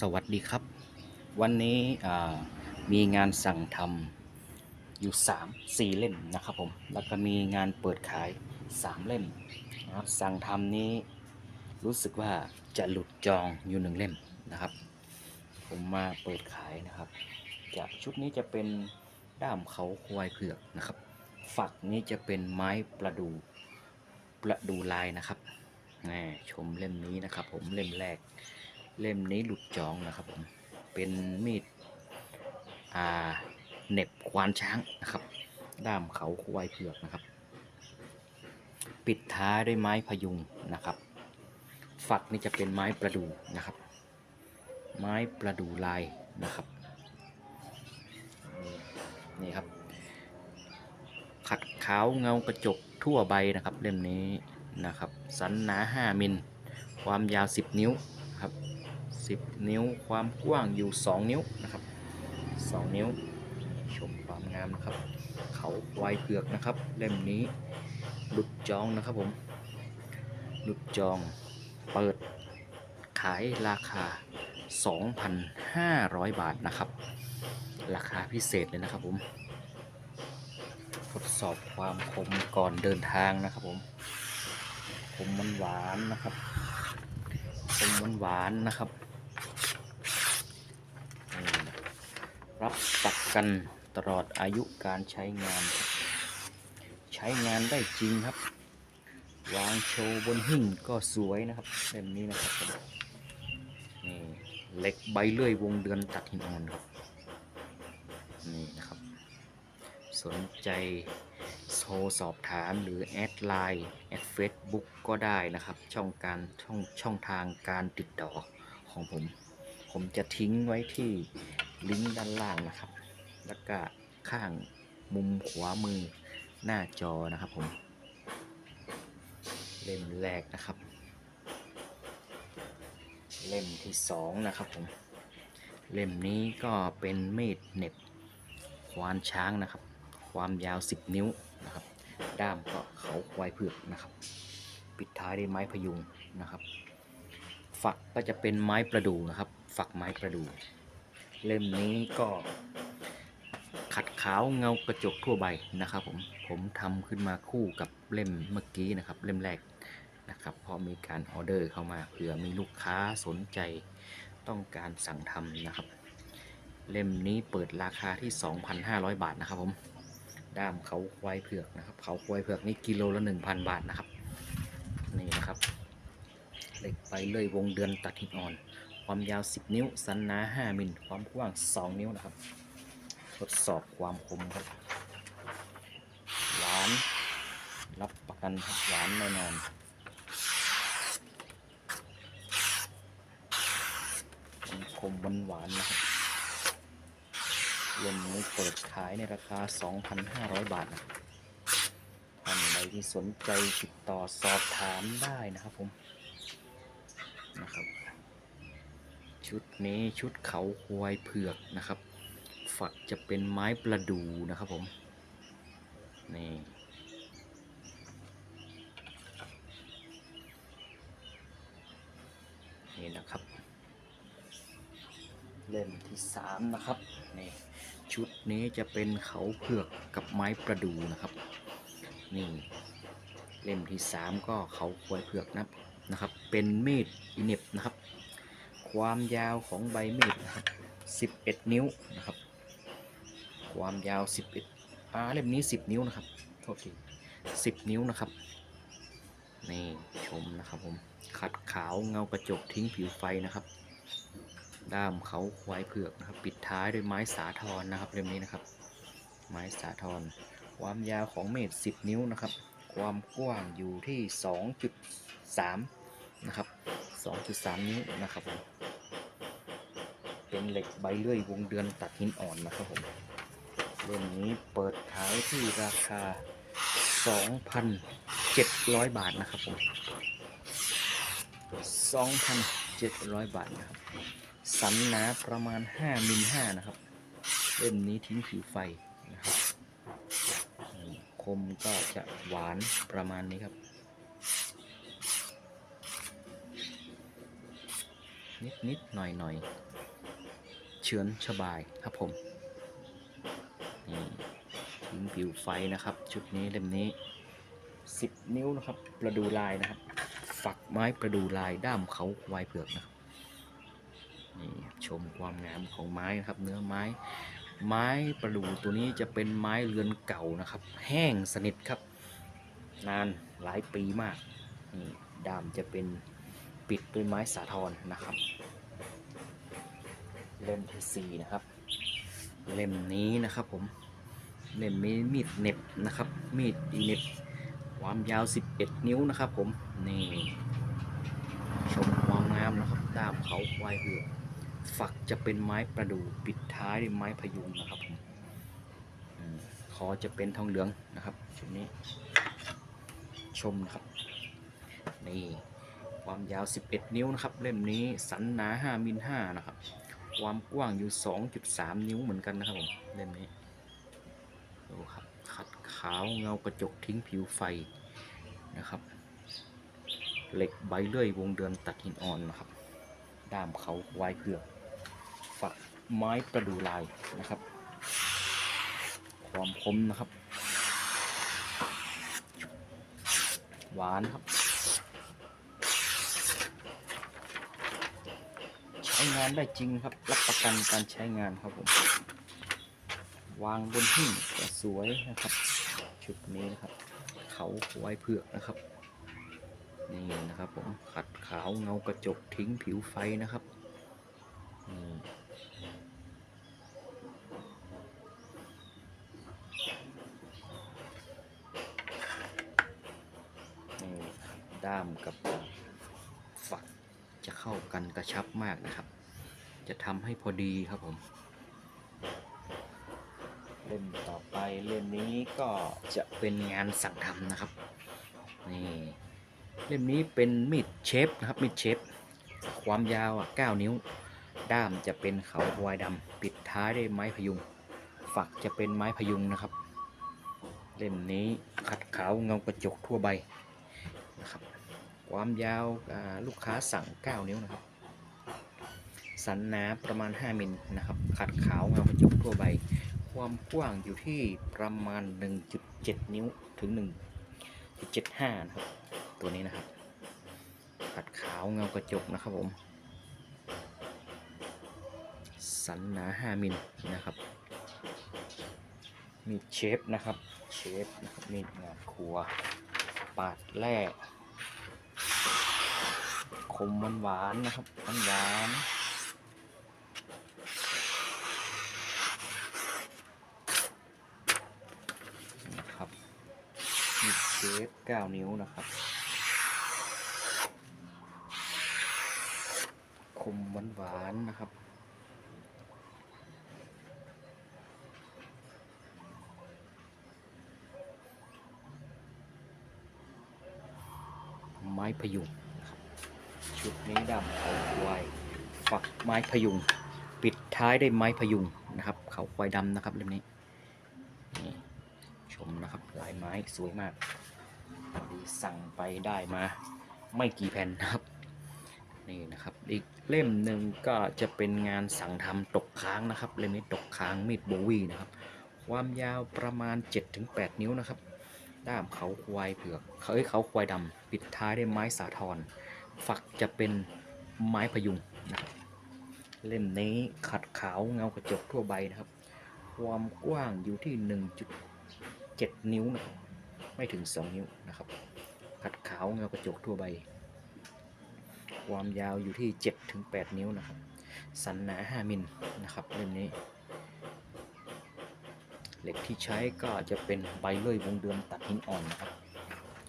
สวัสดีครับ วันนี้มีงานสั่งทำอยู่ 3 4 เล่มนะครับผม แล้วก็มีงานเปิดขาย 3 เล่มนะครับสั่งทำนี้รู้สึกว่าจะหลุดจองอยู่หนึ่งเล่มนะครับ ผมมาเปิดขายนะครับจะชุดนี้จะเป็นด้ามเขาควายเผือกนะครับ ฝักนี้จะเป็นไม้ประดูประดูลายนะครับแหมชมเล่มนี้นะครับ ผมเล่มแรก เล่มนี้หลุดจองนะครับผม เป็นมีดอ่าเน็บควานช้างนะครับ ด้ามเขาควายเผือกนะครับ ปิดท้ายด้วยไม้พยุงนะครับ ฝักนี่จะเป็นไม้ประดูนะครับ ไม้ประดูลายนะครับนี่นี่ครับ ขัดขาวเงากระจกทั่วใบนะครับ เล่มนี้นะครับ สันหนา 5 มิล ความยาว 10 นิ้วครับ 10 นิ้ว ความกว้างอยู่ 2 นิ้วนะครับ 2 นิ้ว ชมความงามนะครับ เขาควายเผือกนะครับ เล่มนี้หลุดจองนะครับผมหลุดจอง เปิด ขายราคา 2,500 บาทนะครับ ราคาพิเศษเลยนะครับผมทดสอบความคมก่อนเดินทางนะครับผมคมมันหวานๆนะครับคมมันหวานๆนะครับนี่นะ รับประกันตลอดอายุการใช้งาน ใช้งานได้จริงครับ วางโชว์บนหิ้งก็สวยนะครับเล่มนี้นะครับนี่เหล็กใบเลื่อยวงเดือนตัดหินอ่อนครับนี่นะครับ สนใจโทรสอบถามหรือแอดไลน์แอดเฟซบุ๊กก็ได้นะครับ ช่องการช่องช่องทางการติดต่อของผม ผมจะทิ้งไว้ที่ ลิงก์ด้านล่างนะครับ แล้วก็ข้างมุมขวามือหน้าจอนะครับผมเล่มแรกนะครับ เล่มที่สองนะครับผมเล่มนี้ก็เป็นมีดเน็บควานช้างนะครับ ความยาว 10 นิ้วนะครับ ด้ามก็เขาควายเผือกนะครับ ปิดท้ายด้วยไม้พยุงนะครับ ฝักก็จะเป็นไม้ประดู่นะครับ ฝักไม้ประดู่ เล่มนี้ก็ขัดขาวเงากระจกทั่วใบนะครับผมผมทำขึ้นมาคู่กับเล่มเมื่อกี้นะครับ เล่มแรกนะครับเพราะมีการออเดอร์เข้ามาเผื่อมีลูกค้าสนใจต้องการสั่งทำนะครับ เล่มนี้เปิดราคาที่ 2,500 บาทนะครับผมด้ามเขาควายเผือกนะครับเขาควายเผือกนี่กิโลละ 1,000 บาทนะครับนี่นะครับเหล็กไปเลยวงเดือนตัดหินอ่อน ความยาว 10 นิ้ว สันหนา 5มิลความกว้าง 2 นิ้วนะครับ ทดสอบความคมครับ หวาน รับประกันรับหวานแน่นอนมันคมมันหวานๆนะครับเล่มนี้เปิดขายในราคา 2,500 บาทนะท่านใดที่สนใจติดต่อสอบถามได้นะครับผม นะครับ ชุดนี้ชุดเขาควายเผือกนะครับ ฝักจะเป็นไม้ประดูนะครับผม นี่นี่นะครับ เล่มที่สามนะครับนี่ชุดนี้จะเป็นเขาเผือกกับไม้ประดูนะครับ นี่เล่มที่สามก็เขาควายเผือกนะนะครับ เป็นมีดอิเน็บนะครับ ความยาวของใบมีดนะครับ 11 นิ้วนะครับ ความยาว 11อ่าเล่มนี้ 10 นิ้วนะครับโทษที10 นิ้วนะครับ นี่ชมนะครับผม ขัดขาวเงากระจกทิ้งผิวไฟนะครับ ด้ามเขาควายเผือกนะครับ ปิดท้ายด้วยไม้สาทรนะครับเล่มนี้นะครับ ไม้สาทร ความยาวของเมตร 10 นิ้วนะครับ ความกว้างอยู่ที่ 2.3 นะครับ 2.3 นิ้วนะครับผมเป็นเหล็กใบเลื่อยวงเดือนตัดหินอ่อนนะครับผมเล่มนี้เปิดขายที่ราคา 2,700 บาทนะครับผม2,700 บาทนะครับสันหนาประมาณ 5มิล5นะครับเล่มนี้ทิ้งผิวไฟนะครับคมก็จะหวานประมาณนี้ครับ นิดนิดๆหน่อยหน่อยๆฉือนฉบายครับผม นี่ทิ้งผิวไฟนะครับ ชุดนี้เล่มนี้ 10 นิ้วนะครับ ประดูลายนะครับ ฝักไม้ประดูลายด้ามเขาควายเผือกนะครับ นี่ชมความงามของไม้นะครับ เนื้อไม้ ไม้ประดูตัวนี้จะเป็นไม้เรือนเก่านะครับ แห้งสนิทครับ นานหลายปีมาก นี่ด้ามจะเป็น ปิดด้วยไม้สาทรนะครับ เล่มที่สี่นะครับ เล่มนี้นะครับผมเล่มนี้มีดเน็บนะครับ มีดอีเน็บความยาว 11 นิ้วนะครับผมนี่ชมความงามนะครับด้ามเขาควายเผือกฝักจะเป็นไม้ประดู่ปิดท้ายด้วยไม้พยุงนะครับผมคอจะเป็นทองเหลืองนะครับชุดนี้ชมนะครับนี่ ความยาว 11 นิ้วนะครับ เล่มนี้สันหนา 5มิล5นะครับ ความกว้างอยู่ 2.3 นิ้วเหมือนกันนะครับผมเล่มนี้ดูครับขัดขาวเงากระจกทิ้งผิวไฟนะครับเหล็กใบเลื่อยวงเดือนตัดหินอ่อนนะครับ ด้ามเขาควายเผือกฝักไม้ประดูลายนะครับ ความคมนะครับ หวานครับ ช้งานได้จริงครับ รับประกันการใช้งานครับผม วางบนหิ้งก็สวยนะครับ ชุดนี้นะครับ เขาควายเผือกนะครับ นี่นะครับผมขัดขาวเงากระจกทิ้งผิวไฟนะครับนี่นี่ด้ามกับฝักจะเข้ากันกระชับมากนะครับ จะทำให้พอดีครับผม เล่มต่อไปเล่มนี้ก็จะเป็นงานสั่งทำนะครับนี่เล่มนี้เป็นมีดเชฟนะครับมีดเชฟความยาวอะ9นิ้ว ด้ามจะเป็นเขาวายดำปิดท้ายด้วยไม้พยุง ฝักจะเป็นไม้พยุงนะครับ เล่มนี้ขัดขาวเงากระจกทั่วใบนะครับความยาวลูกค้าสั่ง 9 นิ้วนะครับ สันหนาประมาณ 5 มิลนะครับ ขัดขาวเงากระจกทั่วใบ ความกว้างอยู่ที่ประมาณ 1.7 นิ้วถึง 1.75 นะครับ ตัวนี้นะครับ ขัดขาวเงากระจกนะครับผม สันหนา 5 มิลนะครับ มีเชฟนะครับ เชฟนะครับ มีงานครัว ปาดแร่คมหวานๆนะครับหวานๆ นะครับมีเชฟ 9 นิ้วนะครับ คมหวานหวานนะครับ ไม้พยุงชุดนี้ดำเขาควายฝักไม้พยุง ปิดท้ายได้ไม้พยุงนะครับ เขาควายดำนะครับเล่มนี้นี่ชมนะครับลายไม้สวยมาก สั่งไปได้มาไม่กี่แผ่นนะครับนี่นะครับ อีกเล่มหนึ่งก็จะเป็นงานสั่งทำตกค้างนะครับ เล่มนี้ตกค้างมีดโบวีนะครับ ความยาวประมาณ 7-8 นิ้วนะครับ ด้ามเขาควายเผือกเขาเอ้ยเขาควายดำปิดท้ายด้วยไม้สาทรฝักจะเป็นไม้พยุงนะครับเล่มนี้ขัดขาวเงากระจกทั่วใบนะครับ ความกว้างอยู่ที่ 1. 7 นิ้วนะครับ ไม่ถึง 2 นิ้วนะครับขัดขาวเงากระจกทั่วใบ ความยาวอยู่ที่7ถึง8นิ้วนะครับ สันหนา 5 มิลนะครับเล่มนี้ เหล็กที่ใช้ก็จะเป็นใบเลื่อยวงเดือนตัดหินอ่อนนะครับ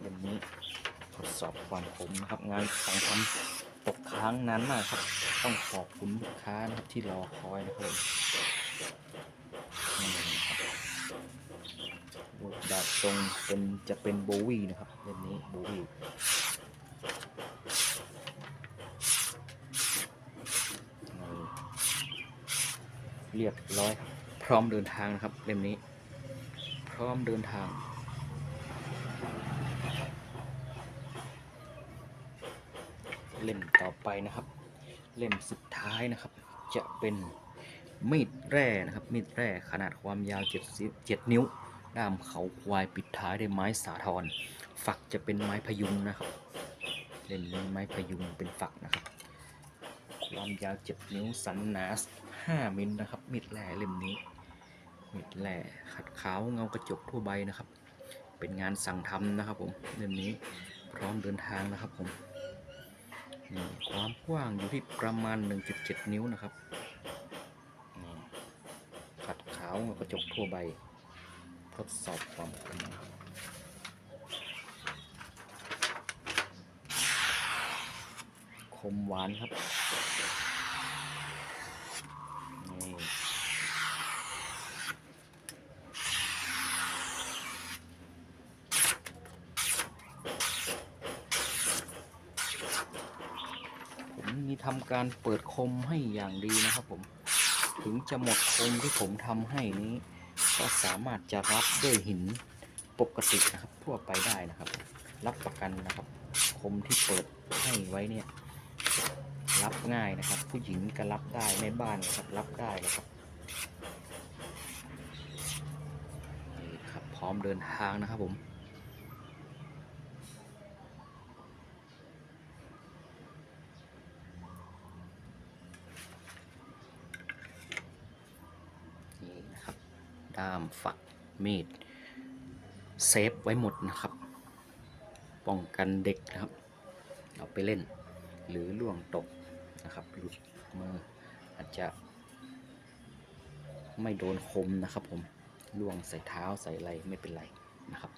เล่มนี้ทดสอบความคมนะครับ งานสั่งทำตกค้างนานมากครับ ต้องขอบคุณลูกค้านะครับที่รอคอยนะครับผม นี่นะครับ แบบทรงเป็นจะเป็นโบวี่นะครับเล่มนี้โบวี่เรียบร้อยพร้อมเดินทางนะครับเล่มนี้ พร้อมเดินทางเล่มต่อไปนะครับ เล่มสุดท้ายนะครับ จะเป็นมีดแร่นะครับ มีดแร่ขนาดความยาว 7 7 นิ้ว ด้ามเขาควายปิดท้ายด้วยไม้สาทรฝักจะเป็นไม้พยุงนะครับเล่นนี้ไม้พยุงเป็นฝักนะครับ ความยาว7นิ้วสันหนา5มิลนะครับมีดแร่เล่มนี้มีดแร่ขัดขาวเงากระจกทั่วใบนะครับ เป็นงานสั่งทำนะครับผมเล่มนี้พร้อมเดินทางนะครับผมนี่ความกว้างอยู่ที่ประมาณ 1.7 นิ้วนะครับ ขัดขาวเงากระจกทั่วใบ ทดสอบความคมครับคมหวานครับ นี่ผมมีทำการเปิดคมให้อย่างดีนะครับผม ถึงจะหมดคมที่ผมทำให้นี้ ก็สามารถจะรับด้วยหินปกตินะครับทั่วไปได้นะครับ รับประกันนะครับ คมที่เปิดให้ไว้เนี่ย รับง่ายนะครับ ผู้หญิงก็รับได้แม่บ้านนะครับรับได้นะครับนี่ครับพร้อมเดินทางนะครับผม นี่นะครับ ด้ามฝักมีดเซฟไว้หมดนะครับ ป้องกันเด็กนะครับ เอาไปเล่น หรือล่วงตกนะครับหลุดมืออาจจะ ไม่โดนคมนะครับผมล่วงใส่เท้าใส่อะไรไม่เป็นไรนะครับ